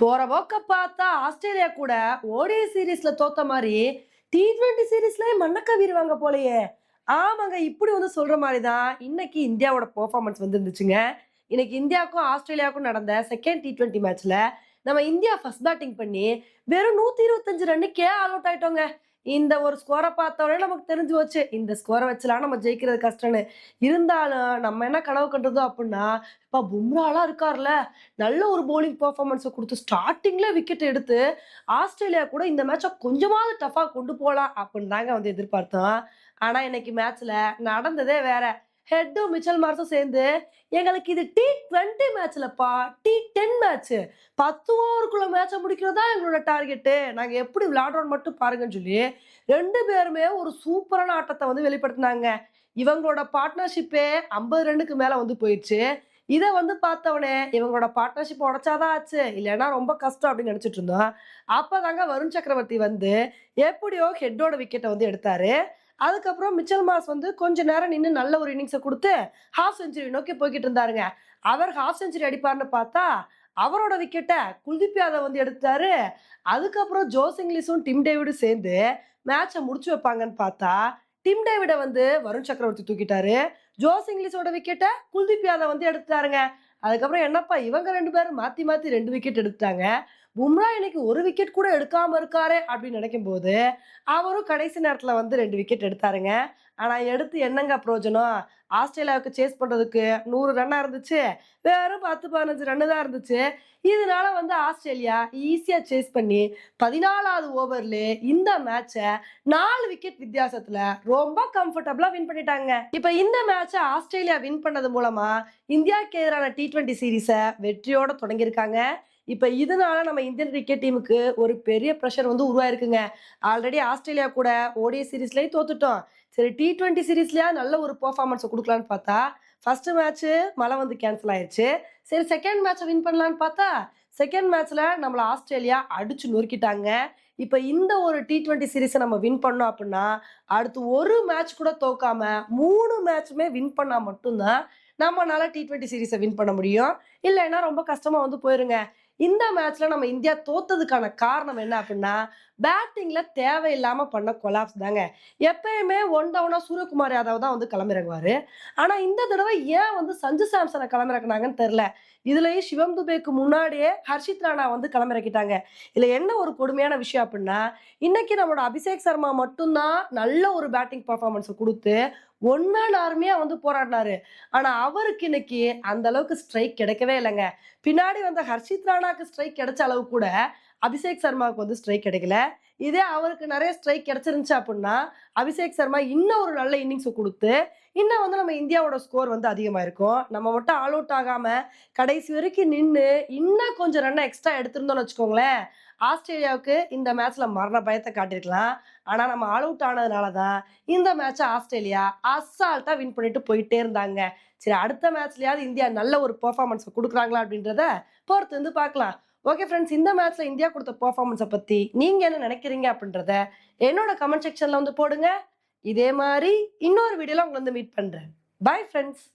போற போக்க பார்த்தா ஆஸ்திரேலியா கூட ஓடிஐ சீரீஸ்ல தோத்த மாதிரி டி ட்வெண்ட்டி சீரீஸ்ல மண்ணக்க வீருவாங்க போலயே. ஆமாங்க இப்படி வந்து சொல்ற மாதிரி தான் இன்னைக்கு இந்தியாவோட பெர்ஃபார்மன்ஸ் வந்து இருந்துச்சுங்க இன்னைக்கு இந்தியாவுக்கும் ஆஸ்திரேலியாவுக்கும் நடந்த செகண்ட் டி டுவெண்ட்டி மேட்ச்ல நம்ம இந்தியா ஃபர்ஸ்ட் பேட்டிங் பண்ணி வெறும் நூத்தி இருபத்தஞ்சு ரன்னுக்கே ஆல் அவுட் ஆயிட்டோங்க. இந்த ஒரு ஸ்கோரை பார்த்தோடனே நமக்கு தெரிஞ்சு போச்சு. இந்த ஸ்கோரை வச்சுலாம் நம்ம ஜெயிக்கிறது கஷ்டம்னு. இருந்தாலும் நம்ம என்ன கனவு கண்டதோ அப்படின்னா இப்போ பும்ராலாம் இருக்கார்ல. நல்ல ஒரு போலிங் பர்ஃபார்மன்ஸை கொடுத்து ஸ்டார்டிங்கில் விக்கெட் எடுத்து ஆஸ்திரேலியா கூட இந்த மேட்சை கொஞ்சமாவது டஃபாக கொண்டு போகலாம் அப்படின்னு தாங்க வந்து எதிர்பார்த்தோம். ஆனால் இன்னைக்கு மேட்ச்சில் நடந்ததே வேற. ஹெட்டும் மிச்சல் மார்ஸும் சேர்ந்து எங்களுக்கு இது டி டுவெண்ட்டி மேட்ச்லப்பா டி டென் மேட்ச்சு பத்து ஓவருக்குள்ள மேட்சை முடிக்கிறது தான் எங்களோட டார்கெட்டு நாங்கள் எப்படி விளையாடுறோம் மட்டும் பாருங்கன்னு சொல்லி ரெண்டு பேருமே ஒரு சூப்பரான ஆட்டத்தை வந்து வெளிப்படுத்தினாங்க. இவங்களோட பார்ட்னர்ஷிப்பே ஐம்பது ரன்னுக்கு மேலே வந்து போயிடுச்சு. இதை வந்து பார்த்தவனே இவங்களோட பார்ட்னர்ஷிப் உடச்சாதான் ஆச்சு. இல்லைன்னா ரொம்ப கஷ்டம் அப்படின்னு நினச்சிட்டு இருந்தோம். அப்போதாங்க வருண் சக்கரவர்த்தி வந்து எப்படியோ ஹெட்டோட விக்கெட்டை வந்து எடுத்தாரு. அதுக்கப்புறம் மிச்சல் மாஸ் வந்து கொஞ்ச நேரம் நின்று நல்ல ஒரு இன்னிங்ஸை கொடுத்து ஹாஃப் செஞ்சுரி நோக்கி போய்கிட்டு இருந்தாருங்க. அவர் ஹாஃப் செஞ்சுரி அடிப்பார்னு பார்த்தா அவரோட விக்கெட்டை குல்தீப் யாதவ் வந்து எடுத்தாரு. அதுக்கப்புறம் ஜோஸ் இங்கிலீஷும் டிம் டேவிடும் சேர்ந்து மேட்சை முடிச்சு வைப்பாங்கன்னு பார்த்தா டிம் டேவிடை வந்து வருண் சக்கரவர்த்தி தூக்கிட்டாரு. ஜோஸ் இங்கிலீஷோட விக்கெட்டை குல்தீப் யாதவ் வந்து எடுத்தாருங்க அதுக்கப்புறம் என்னப்பா இவங்க ரெண்டு பேரும் மாற்றி மாற்றி ரெண்டு விக்கெட் எடுத்தாங்க பும்ரா இன்னைக்கு ஒரு விக்கெட் கூட எடுக்காம இருக்காரு அப்படின்னு நினைக்கும் போது அவரும் கடைசி நேரத்தில் வந்து ரெண்டு விக்கெட் எடுத்தாருங்க. ஆனால் எடுத்து என்னங்க பிரயோஜனம்? ஆஸ்திரேலியாவுக்கு சேஸ் பண்ணுறதுக்கு நூறு ரன்னாக இருந்துச்சு. வெறும் பத்து பதினஞ்சு ரன்னு தான் இருந்துச்சு. இதனால வந்து ஆஸ்திரேலியா ஈஸியாக சேஸ் பண்ணி பதினாலாவது ஓவரில் இந்த மேட்சை நாலு விக்கெட் வித்தியாசத்தில் ரொம்ப கம்ஃபர்டபுளாக வின் பண்ணிட்டாங்க. இப்போ இந்த மேட்சை ஆஸ்திரேலியா வின் பண்ணது மூலமாக இந்தியாவுக்கு எதிரான டி ட்வெண்ட்டி சீரீஸை வெற்றியோட தொடங்கியிருக்காங்க. இப்போ இதனால நம்ம இந்தியன் கிரிக்கெட் டீமுக்கு ஒரு பெரிய ப்ரெஷர் வந்து உருவாயிருக்குங்க. ஆல்ரெடி ஆஸ்திரேலியா கூட ஓடிஐ சீரீஸ்லேயும் தோத்துட்டோம். சரி டி டுவெண்ட்டி சீரீஸ்லயா நல்ல ஒரு பெர்ஃபார்மன்ஸை கொடுக்கலான்னு பார்த்தா ஃபர்ஸ்ட் மேட்ச்சு மழை வந்து கேன்சல் ஆயிடுச்சு சரி செகண்ட் மேட்ச்சை வின் பண்ணலான்னு பார்த்தா செகண்ட் மேட்ச்ல நம்மளை ஆஸ்திரேலியா அடிச்சு நொறுக்கிட்டாங்க. இப்போ இந்த ஒரு டி டுவெண்ட்டி சீரீஸை நம்ம வின் பண்ணோம் அப்படின்னா அடுத்து ஒரு மேட்ச் கூட தோக்காம மூணு மேட்ச்சுமே வின் பண்ணால் மட்டும்தான் நம்மளால டி ட்வெண்ட்டி சீரீஸை வின் பண்ண முடியும். இல்லைன்னா ரொம்ப கஷ்டமாக வந்து போயிருங்க. இந்த மேட்ச்ல நம்ம இந்தியா தோத்ததுக்கான காரணம் என்ன அப்படின்னா பேட்டிங்ல தேவையில்லாம பண்ண கொலாப்ஸ் தாங்க. எப்பயுமே ஒன் டவுனா சூரியகுமார் யாதவ் தான் வந்து கிளம்பிறங்குவாரு ஆனா இந்த தடவை ஏன் வந்து சஞ்சு சாம்சனை கிளம்பிறக்குனாங்கன்னு தெரியல. இதுலயே சிவம் துபேக்கு முன்னாடியே ஹர்ஷித் ராணா வந்து கிளம்பிறக்கிட்டாங்க இதுல என்ன ஒரு கொடுமையான விஷயம் அப்படின்னா இன்னைக்கு நம்மளோட அபிஷேக் சர்மா மட்டும்தான் நல்ல ஒரு பேட்டிங் பர்ஃபார்மன்ஸை கொடுத்து ஒன் மேன் ஆர்மியாக வந்து போராடினாரு. ஆனா அவருக்கு இன்னைக்கு அந்த அளவுக்கு ஸ்ட்ரைக் கிடைக்கவே இல்லைங்க. பின்னாடி வந்த ஹர்ஷித் ராணாக்கு ஸ்ட்ரைக் கிடைச்ச அளவு கூட அபிஷேக் சர்மாவுக்கு வந்து ஸ்ட்ரைக் கிடைக்கல. இதே அவருக்கு நிறைய ஸ்ட்ரைக் கிடைச்சிருந்துச்சு அப்படின்னா அபிஷேக் சர்மா இன்னும் ஒரு நல்ல இன்னிங்ஸை கொடுத்து இன்னும் வந்து நம்ம இந்தியாவோட ஸ்கோர் வந்து அதிகமாக இருக்கும். நம்ம மட்டும் ஆல் அவுட் ஆகாமல் கடைசி வரைக்கும் நின்று இன்னும் கொஞ்சம் ரன்னை எக்ஸ்ட்ரா எடுத்திருந்தோம்னு வச்சுக்கோங்களேன் ஆஸ்திரேலியாவுக்கு இந்த மேட்ச்ல மரண பயத்தை காட்டியிருக்கலாம். ஆனா நம்ம ஆல் அவுட் ஆனதுனால தான் இந்த மேட்சை ஆஸ்திரேலியா அசால்ட்டா வின் பண்ணிட்டு போயிட்டே இருந்தாங்க. சரி அடுத்த மேட்ச்லயாவது இந்தியா நல்ல ஒரு பெர்ஃபார்மன்ஸ் கொடுக்குறாங்களா அப்படின்றத பொறுத்து வந்து பார்க்கலாம். ஓகே ஃப்ரெண்ட்ஸ் இந்த மேட்ச்ல இந்தியா கொடுத்த பெர்ஃபார்மன்ஸை பத்தி நீங்க என்ன நினைக்கிறீங்க அப்படின்றத என்னோட கமெண்ட் செக்ஷன்ல வந்து போடுங்க. இதே மாதிரி இன்னொரு வீடியோல உங்களை வந்து மீட் பண்றேன். Bye friends